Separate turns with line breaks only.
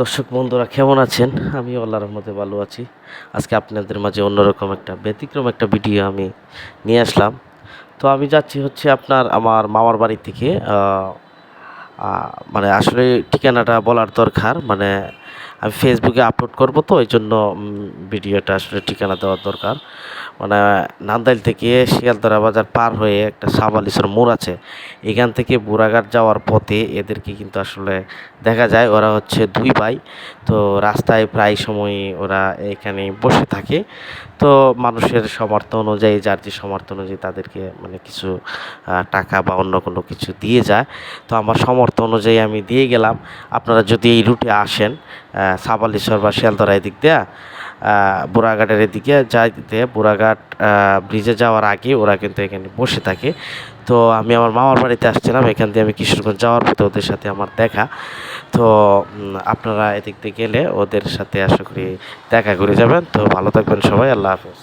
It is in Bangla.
দর্শক বন্ধুরা, কেমন আছেন? আমি আল্লাহ রহমতে ভালো আছি। আজকে আপনাদের মাঝে অন্যরকম একটা ব্যতিক্রম একটা ভিডিও আমি নিয়ে আসলাম। তো আমি যাচ্ছি হচ্ছে আপনার আমার মামার বাড়ি থেকে মানে আসলে ঠিকানাটা বলার দরকার। মানে আমি ফেসবুকে আপলোড করব তো, ওই জন্য ভিডিওটা আসলে ঠিকানা দেওয়ার দরকার। মানে নান্দাইল থেকে শিয়ালদরা বাজার পার হয়ে একটা সাবালিসের মোড় আছে। এখান থেকে বুড়াঘাট যাওয়ার পথে এদেরকে কিন্তু আসলে দেখা যায়, ওরা হচ্ছে দুই ভাই। তো রাস্তায় প্রায় সময় ওরা এখানে বসে থাকে। তো মানুষের সমর্থ অনুযায়ী, যার যে সমর্থ অনুযায়ী তাদেরকে মানে কিছু টাকা বা অন্য কোনো কিছু দিয়ে যায়। তো আমার সামর্থ্য অনুযায়ী আমি দিয়ে গেলাম। আপনারা যদি এই রুটে আসেন সাবালিশ্বর বা শিয়ালদরা এদিক দিয়ে বুড়াঘাটের এদিকে যাই যাইতে বুড়াঘাট ব্রিজে যাওয়ার আগে ওরা কিন্তু এখানে বসে থাকে। তো আমি আমার মামার বাড়িতে আসছিলাম, এখান দিয়ে আমি কিশোরগঞ্জ যাওয়ার পথে ওদের সাথে আমার দেখা। তো আপনারা এদিক দিয়ে গেলে ওদের সাথে আশা করি দেখা করে যাবেন। তো ভালো থাকবেন সবাই, আল্লাহ হাফেজ।